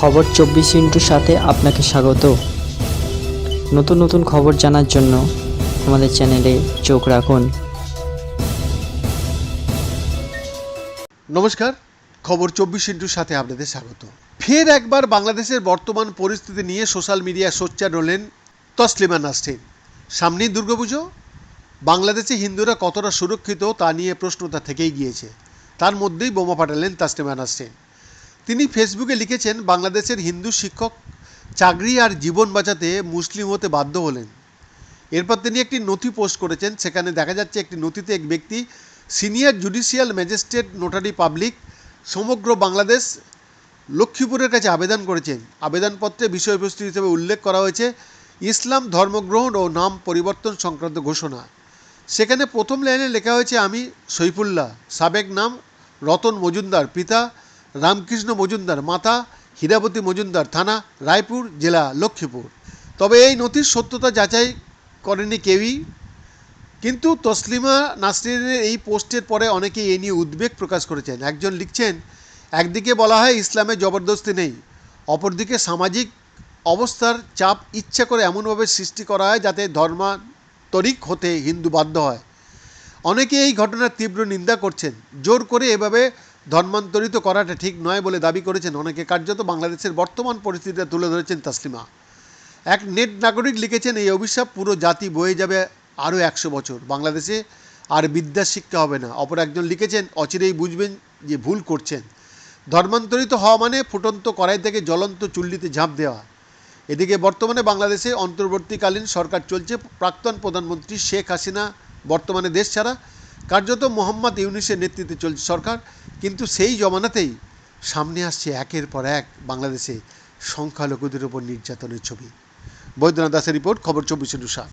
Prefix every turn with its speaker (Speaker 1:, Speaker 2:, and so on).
Speaker 1: খবর চব্বিশ ইন্টুর সাথে আপনাকে স্বাগত নতুন নতুন খবর জানার জন্য আমাদের চ্যানেলে চোখ রাখুন
Speaker 2: নমস্কার খবর চব্বিশ ইন্টুর সাথে আপনাদের স্বাগত ফের একবার বাংলাদেশের বর্তমান পরিস্থিতি নিয়ে সোশ্যাল মিডিয়ায় সোচ্চার হলেন তসলিমা নাসরিন সামনেই দুর্গাপুজো বাংলাদেশে হিন্দুরা কতটা সুরক্ষিত তা নিয়ে প্রশ্নতা থেকেই গিয়েছে তার মধ্যেই বোমা পাঠালেন তাসলিমা নাসরিন তিনি ফেসবুকে লিখেছেন বাংলাদেশের হিন্দু শিক্ষক চাকরি আর জীবন বাঁচাতে মুসলিম হতে বাধ্য হলেন এরপর তিনি একটি নথি পোস্ট করেছেন সেখানে দেখা যাচ্ছে একটি নথিতে এক ব্যক্তি senior judicial magistrate notary public সমগ্র বাংলাদেশ লক্ষ্মীপুরের কাছে আবেদন করেছেন আবেদনপত্রে বিষয়বস্তু হিসেবে উল্লেখ করা হয়েছে ইসলাম ধর্মগ্রহণ ও নাম পরিবর্তন সংক্রান্ত ঘোষণা সেখানে প্রথম লাইনে লেখা হয়েছে আমি সৈফুল্লাহ সাবেক নাম রতন মজুমদার পিতা রামকৃষ্ণ মজুমদার মাতা হীরাবতী মজুমদার থানা রায়পুর জেলা লক্ষ্মীপুর তবে এই নথির সত্যতা যাচাই করেনি কেউই কিন্তু তসলিমা নাসরিনের এই পোস্টের পরে অনেকেই এ নিয়ে উদ্বেগ প্রকাশ করেছেন একজন লিখছেন একদিকে বলা হয় ইসলামে জবরদস্তি নেই অপরদিকে সামাজিক অবস্থার চাপ ইচ্ছা করে এমনভাবে সৃষ্টি করা হয় যাতে ধর্মান্তরিক হতে হিন্দু বাধ্য হয় অনেকে এই ঘটনার তীব্র নিন্দা করছেন জোর করে এভাবে ধর্মান্তরিত করাটা ঠিক নয় বলে দাবি করেছেন অনেকে কার্যত বাংলাদেশের বর্তমান পরিস্থিতিটা তুলে ধরেছেন তাসলিমা এক নেট নাগরিক লিখেছেন এই অভিশাপ পুরো জাতি বয়ে যাবে আরও একশো বছর বাংলাদেশে আর বিদ্যা শিক্ষা হবে না অপর একজন লিখেছেন অচিরেই বুঝবেন যে ভুল করছেন ধর্মান্তরিত হওয়া মানে ফুটন্ত কড়াই থেকে জ্বলন্ত চুল্লিতে ঝাঁপ দেওয়া এদিকে বর্তমানে বাংলাদেশে অন্তর্বর্তীকালীন সরকার চলছে প্রাক্তন প্রধানমন্ত্রী শেখ হাসিনা বর্তমানে দেশ ছাড়া কার্যত মোহাম্মদ ইউনিসের নেতৃত্বে চলছে সরকার কিন্তু সেই জমানাতেই সামনে আসছে একের পর এক বাংলাদেশে সংখ্যালঘুদের ওপর নির্যাতনের ছবি বৈদ্যনাথ দাসের রিপোর্ট খবর চব্বিশ অনুসার